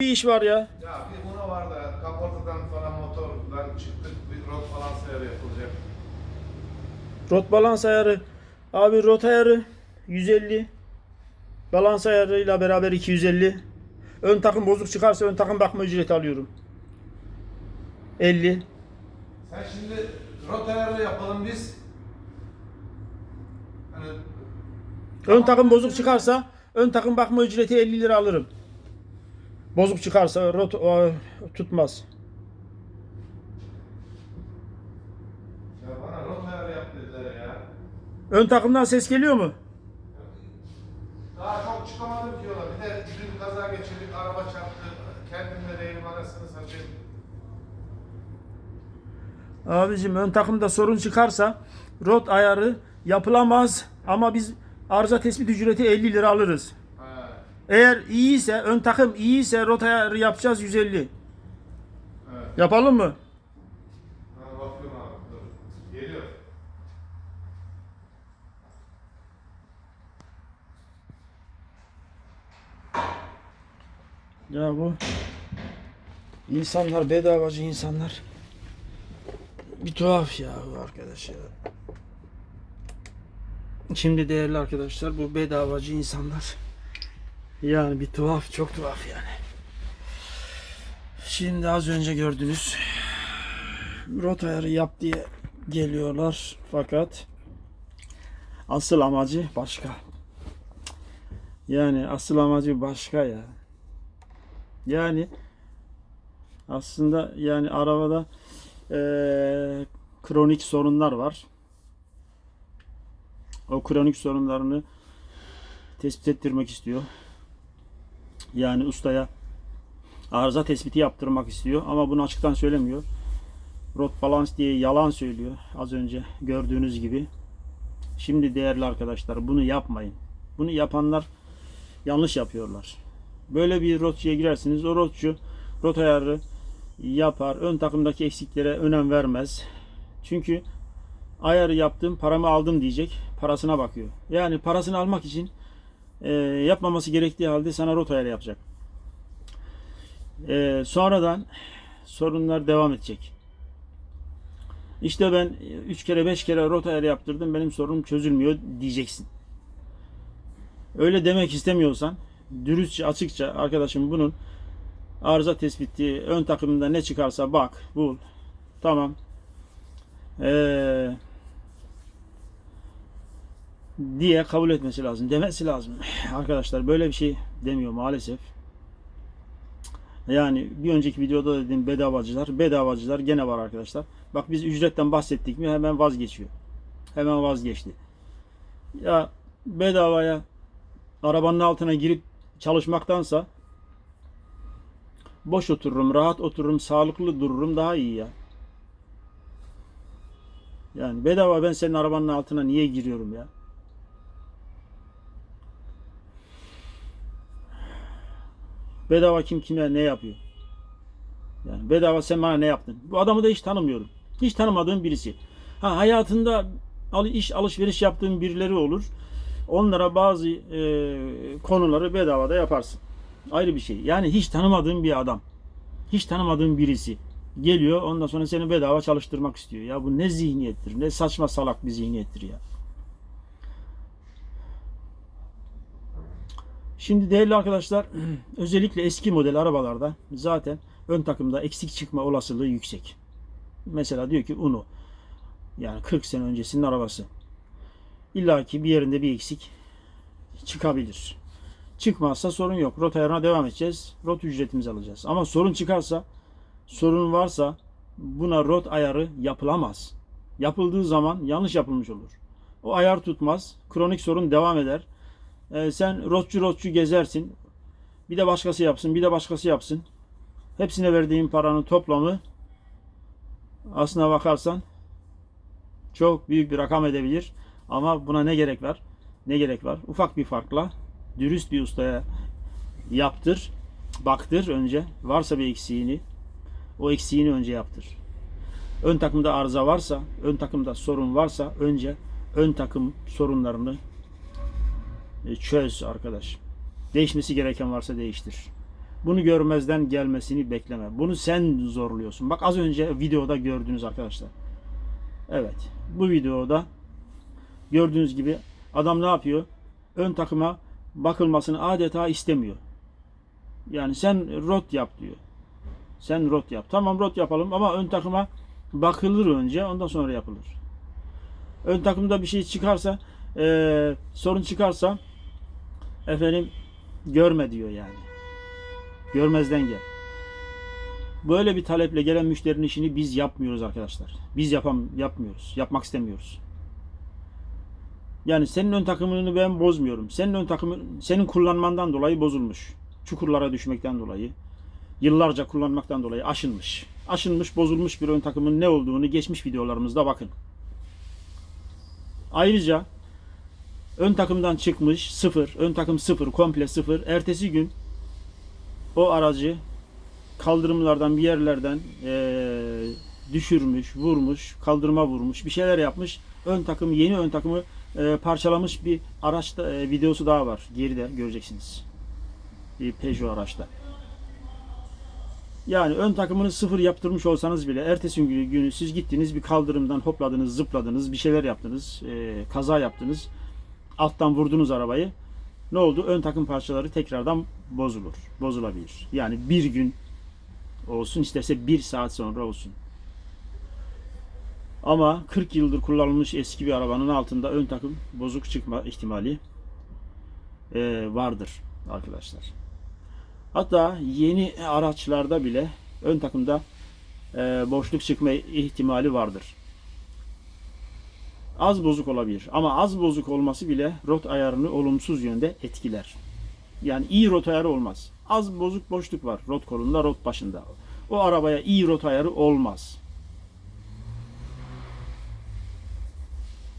bir iş var ya. Ya bir buna var da kaportadan falan motordan çıktık bir rot falan sayarı yapılacak. Rot balans ayarı. Abi rot ayarı 150. Balans ayarıyla beraber 250. Ön takım bozuk çıkarsa ön takım bakma ücreti alıyorum. 50. Sen şimdi rot ayarı yapalım biz. Hani Ön takım bozuk çıkarsa ön takım bakma ücreti 50 lira alırım. Bozuk çıkarsa rot o, tutmaz. ya bana rot ayarı yap dediler ya. Ön takımdan ses geliyor mu? Daha çok çıkamadım ki yola. Bir de dün kaza geçirdik, araba çarptı. Kendimle değilim arasını satayım. Abicim ön takımda sorun çıkarsa rot ayarı yapılamaz ama biz arıza tespit ücreti 50 lira alırız. Eğer iyiyse ön takım iyiyse rot ayarı yapacağız 150. evet. Yapalım mı? Ha, bakıyorum abi. Dur. Geliyor. Ya bu insanlar bedavacı insanlar. Bir tuhaf ya bu arkadaş ya. Şimdi değerli arkadaşlar bu bedavacı insanlar. Yani bir tuhaf çok tuhaf yani. Şimdi az önce gördünüz. Rot ayarı yap diye geliyorlar fakat asıl amacı başka. Yani asıl amacı başka ya. Yani aslında yani arabada eee, kronik sorunlar var. O kronik sorunlarını tespit ettirmek istiyor. Yani ustaya arıza tespiti yaptırmak istiyor ama bunu açıktan söylemiyor. Rot balans diye yalan söylüyor az önce gördüğünüz gibi. Şimdi değerli arkadaşlar bunu yapmayın. Bunu yapanlar yanlış yapıyorlar. Böyle bir rotçuya girersiniz. O rotçu rot ayarı yapar. Ön takımdaki eksiklere önem vermez. Çünkü ayarı yaptım, paramı aldım diyecek. Parasına bakıyor. Yani parasını almak için e, yapmaması gerektiği halde sana rot ayarı yapacak. E, sonradan sorunlar devam edecek. İşte ben 3 kere 5 kere rot ayarı yaptırdım. Benim sorunum çözülmüyor diyeceksin. Öyle demek istemiyorsan dürüstçe açıkça arkadaşım bunun arıza tespiti ön takımında ne çıkarsa bak bul tamam Ee, diye kabul etmesi lazım demesi lazım. Arkadaşlar böyle bir şey demiyor maalesef. Yani bir önceki videoda da dediğim bedavacılar bedavacılar gene var arkadaşlar. Bak biz ücretten bahsettik mi hemen vazgeçiyor. Hemen vazgeçti. Ya bedavaya arabanın altına girip çalışmaktansa boş otururum, rahat otururum, sağlıklı dururum daha iyi ya. Yani bedava ben senin arabanın altına niye giriyorum ya? Bedava kim kime ne yapıyor? Yani bedava sen bana ne yaptın? Bu adamı da hiç tanımıyorum. Hiç tanımadığım birisi. Ha hayatında iş alışveriş yaptığım birileri olur. Onlara bazı e, konuları bedavada yaparsın. Ayrı bir şey. Yani hiç tanımadığın bir adam. Hiç tanımadığın birisi geliyor ondan sonra seni bedava çalıştırmak istiyor. Ya bu ne zihniyettir? Ne saçma salak bir zihniyettir ya. Şimdi değerli arkadaşlar özellikle eski model arabalarda zaten ön takımda eksik çıkma olasılığı yüksek. Mesela diyor ki Uno yani 40 sene öncesinin arabası. İlla ki bir yerinde bir eksik çıkabilir. Çıkmazsa sorun yok. Rot ayarına devam edeceğiz. Rot ücretimizi alacağız. Ama sorun çıkarsa, sorun varsa buna rot ayarı yapılamaz. Yapıldığı zaman yanlış yapılmış olur. O ayar tutmaz. Kronik sorun devam eder. Ee, sen rotçu rotçu gezersin. Bir de başkası yapsın, bir de başkası yapsın. Hepsine verdiğin paranın toplamı aslına bakarsan çok büyük bir rakam edebilir. Ama buna ne gerek var? Ne gerek var? Ufak bir farkla dürüst bir ustaya yaptır, baktır önce. Varsa bir eksiğini, o eksiğini önce yaptır. Ön takımda arıza varsa, ön takımda sorun varsa önce ön takım sorunlarını e, çöz arkadaş. Değişmesi gereken varsa değiştir. Bunu görmezden gelmesini bekleme. Bunu sen zorluyorsun. Bak az önce videoda gördünüz arkadaşlar. Evet. Bu videoda gördüğünüz gibi adam ne yapıyor? Ön takıma bakılmasını adeta istemiyor. Yani sen rot yap diyor. Sen rot yap. Tamam rot yapalım ama ön takıma bakılır önce ondan sonra yapılır. Ön takımda bir şey çıkarsa eee, sorun çıkarsa efendim görme diyor yani. Görmezden gel. Böyle bir taleple gelen müşterinin işini biz yapmıyoruz arkadaşlar. Biz yapam yapmıyoruz. Yapmak istemiyoruz. Yani senin ön takımını ben bozmuyorum. Senin ön takımın senin kullanmandan dolayı bozulmuş. Çukurlara düşmekten dolayı, yıllarca kullanmaktan dolayı aşınmış. Aşınmış, bozulmuş bir ön takımın ne olduğunu geçmiş videolarımızda bakın. Ayrıca ön takımdan çıkmış sıfır, ön takım sıfır, komple sıfır. Ertesi gün o aracı kaldırımlardan bir yerlerden eee, düşürmüş, vurmuş, kaldırıma vurmuş, bir şeyler yapmış. Ön takım, yeni ön takımı eee, parçalamış bir araçta eee, videosu daha var. Geride göreceksiniz. Bir Peugeot araçta. Yani ön takımını sıfır yaptırmış olsanız bile ertesi günü, günü siz gittiniz bir kaldırımdan hopladınız, zıpladınız, bir şeyler yaptınız, eee, kaza yaptınız. Alttan vurdunuz arabayı. Ne oldu? Ön takım parçaları tekrardan bozulur, bozulabilir. Yani bir gün olsun isterse bir saat sonra olsun. Ama 40 yıldır kullanılmış eski bir arabanın altında ön takım bozuk çıkma ihtimali eee, vardır arkadaşlar. Hatta yeni araçlarda bile ön takımda eee, boşluk çıkma ihtimali vardır. Az bozuk olabilir ama az bozuk olması bile rot ayarını olumsuz yönde etkiler. Yani iyi rot ayarı olmaz. Az bozuk boşluk var rot kolunda, rot başında. O arabaya iyi rot ayarı olmaz.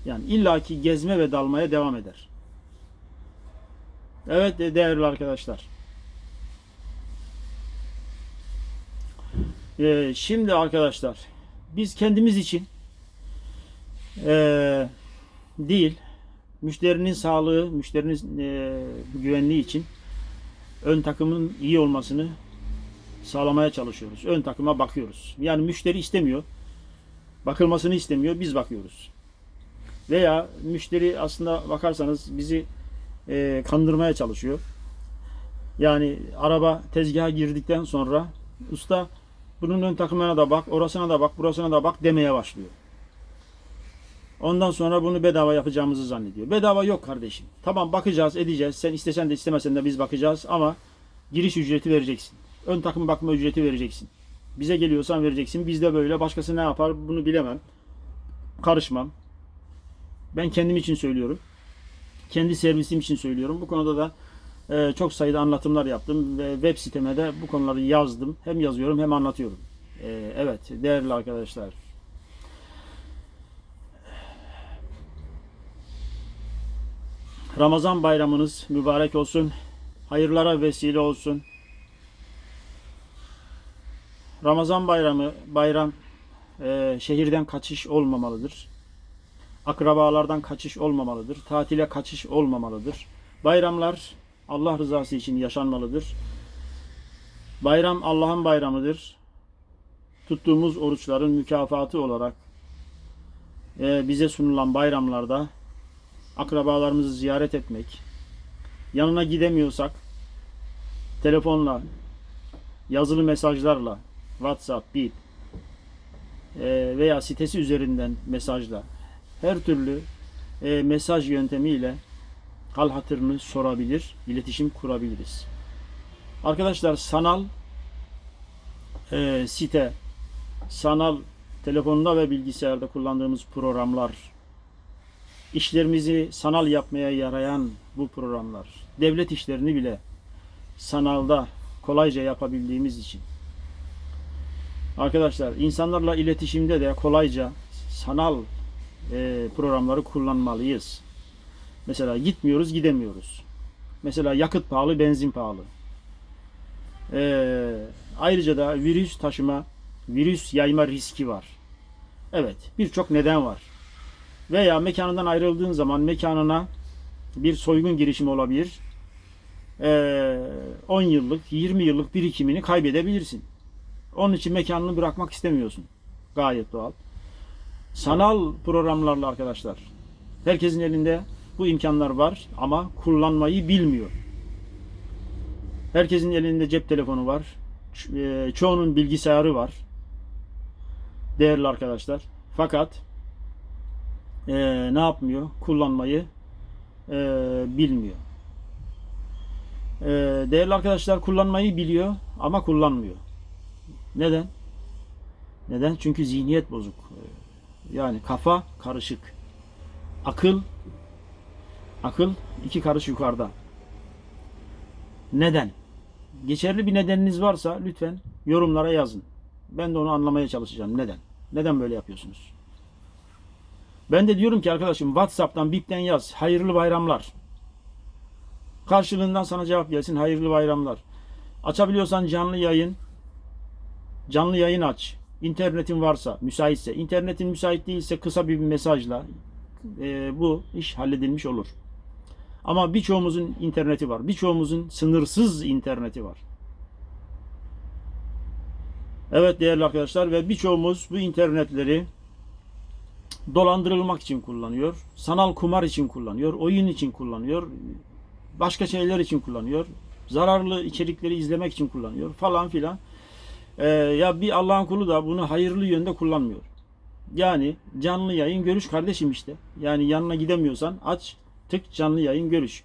Yani illaki gezme ve dalmaya devam eder. Evet de- değerli arkadaşlar. Ee, şimdi arkadaşlar biz kendimiz için ee, değil müşterinin sağlığı, müşterinin ee, güvenliği için ön takımın iyi olmasını sağlamaya çalışıyoruz. Ön takıma bakıyoruz. Yani müşteri istemiyor. Bakılmasını istemiyor. Biz bakıyoruz. Veya müşteri aslında bakarsanız bizi e, kandırmaya çalışıyor. Yani araba tezgaha girdikten sonra usta bunun ön takımına da bak, orasına da bak, burasına da bak demeye başlıyor. Ondan sonra bunu bedava yapacağımızı zannediyor. Bedava yok kardeşim. Tamam bakacağız, edeceğiz. Sen istesen de istemesen de biz bakacağız ama giriş ücreti vereceksin. Ön takım bakma ücreti vereceksin. Bize geliyorsan vereceksin. Bizde böyle. Başkası ne yapar bunu bilemem. Karışmam. Ben kendim için söylüyorum. Kendi servisim için söylüyorum. Bu konuda da e, çok sayıda anlatımlar yaptım ve web siteme de bu konuları yazdım. Hem yazıyorum hem anlatıyorum. E, evet değerli arkadaşlar. Ramazan bayramınız mübarek olsun. Hayırlara vesile olsun. Ramazan bayramı bayram e, şehirden kaçış olmamalıdır. Akrabalardan kaçış olmamalıdır. Tatile kaçış olmamalıdır. Bayramlar Allah rızası için yaşanmalıdır. Bayram Allah'ın bayramıdır. Tuttuğumuz oruçların mükafatı olarak e, bize sunulan bayramlarda akrabalarımızı ziyaret etmek, yanına gidemiyorsak telefonla, yazılı mesajlarla, WhatsApp, Bip e, veya sitesi üzerinden mesajla her türlü e, mesaj yöntemiyle hal hatırını sorabilir, iletişim kurabiliriz. Arkadaşlar sanal e, site, sanal telefonda ve bilgisayarda kullandığımız programlar, işlerimizi sanal yapmaya yarayan bu programlar, devlet işlerini bile sanalda kolayca yapabildiğimiz için. Arkadaşlar insanlarla iletişimde de kolayca sanal e, programları kullanmalıyız. Mesela gitmiyoruz, gidemiyoruz. Mesela yakıt pahalı, benzin pahalı. E, ayrıca da virüs taşıma, virüs yayma riski var. Evet, birçok neden var. Veya mekanından ayrıldığın zaman mekanına bir soygun girişimi olabilir. eee, 10 yıllık, 20 yıllık birikimini kaybedebilirsin. Onun için mekanını bırakmak istemiyorsun. Gayet doğal. Sanal programlarla arkadaşlar. Herkesin elinde bu imkanlar var ama kullanmayı bilmiyor. Herkesin elinde cep telefonu var. E, Çoğunun bilgisayarı var. Değerli arkadaşlar. Fakat e, ne yapmıyor? Kullanmayı e, bilmiyor. E, değerli arkadaşlar kullanmayı biliyor ama kullanmıyor. Neden? Neden? Çünkü zihniyet bozuk. E, Yani kafa karışık. Akıl akıl iki karış yukarıda. Neden? Geçerli bir nedeniniz varsa lütfen yorumlara yazın. Ben de onu anlamaya çalışacağım. Neden? Neden böyle yapıyorsunuz? Ben de diyorum ki arkadaşım WhatsApp'tan BIP'ten yaz. Hayırlı bayramlar. Karşılığından sana cevap gelsin. Hayırlı bayramlar. Açabiliyorsan canlı yayın. Canlı yayın aç. İnternetin varsa, müsaitse. İnternetin müsait değilse kısa bir mesajla e, bu iş halledilmiş olur. Ama birçoğumuzun interneti var. Birçoğumuzun sınırsız interneti var. Evet değerli arkadaşlar ve birçoğumuz bu internetleri dolandırılmak için kullanıyor. Sanal kumar için kullanıyor. Oyun için kullanıyor. Başka şeyler için kullanıyor. Zararlı içerikleri izlemek için kullanıyor falan filan. Ee, ya bir Allah'ın kulu da bunu hayırlı yönde kullanmıyor. Yani canlı yayın görüş kardeşim işte. Yani yanına gidemiyorsan aç tık canlı yayın görüş.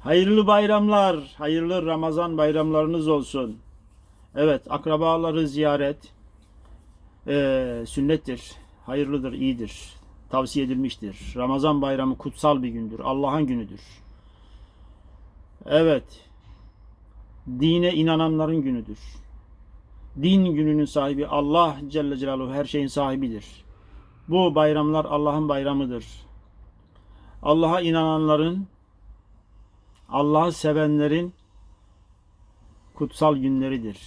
Hayırlı bayramlar, hayırlı Ramazan bayramlarınız olsun. Evet, akrabaları ziyaret eee, sünnettir, hayırlıdır, iyidir, tavsiye edilmiştir. Ramazan bayramı kutsal bir gündür, Allah'ın günüdür. Evet, dine inananların günüdür. Din gününün sahibi Allah Celle Celaluhu her şeyin sahibidir. Bu bayramlar Allah'ın bayramıdır. Allah'a inananların, Allah'ı sevenlerin kutsal günleridir.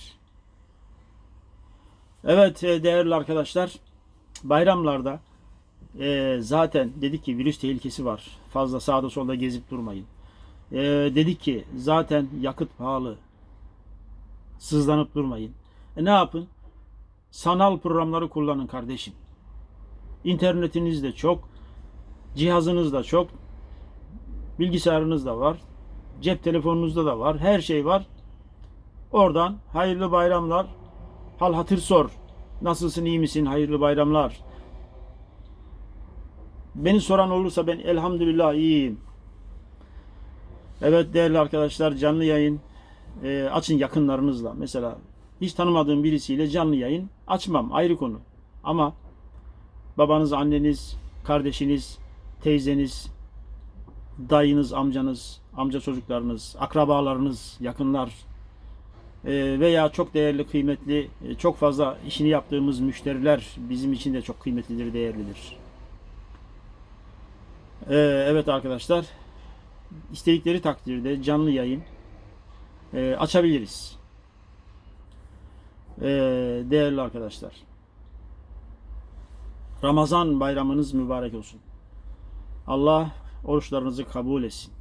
Evet e, değerli arkadaşlar, bayramlarda e, zaten dedik ki virüs tehlikesi var. Fazla sağda solda gezip durmayın. E, dedik ki zaten yakıt pahalı. Sızlanıp durmayın. E, ne yapın? Sanal programları kullanın kardeşim. İnternetiniz de çok, cihazınız da çok, bilgisayarınız da var, cep telefonunuzda da var, her şey var. Oradan hayırlı bayramlar, hal hatır sor. Nasılsın, iyi misin, hayırlı bayramlar. Beni soran olursa ben elhamdülillah iyiyim. Evet değerli arkadaşlar canlı yayın e, açın yakınlarınızla. Mesela hiç tanımadığım birisiyle canlı yayın açmam ayrı konu. Ama babanız, anneniz, kardeşiniz, teyzeniz, dayınız, amcanız, amca çocuklarınız, akrabalarınız, yakınlar veya çok değerli, kıymetli, e, çok fazla işini yaptığımız müşteriler bizim için de çok kıymetlidir, değerlidir. E, evet arkadaşlar, istedikleri takdirde canlı yayın e, açabiliriz. E, değerli arkadaşlar, Ramazan bayramınız mübarek olsun. Allah oruçlarınızı kabul etsin.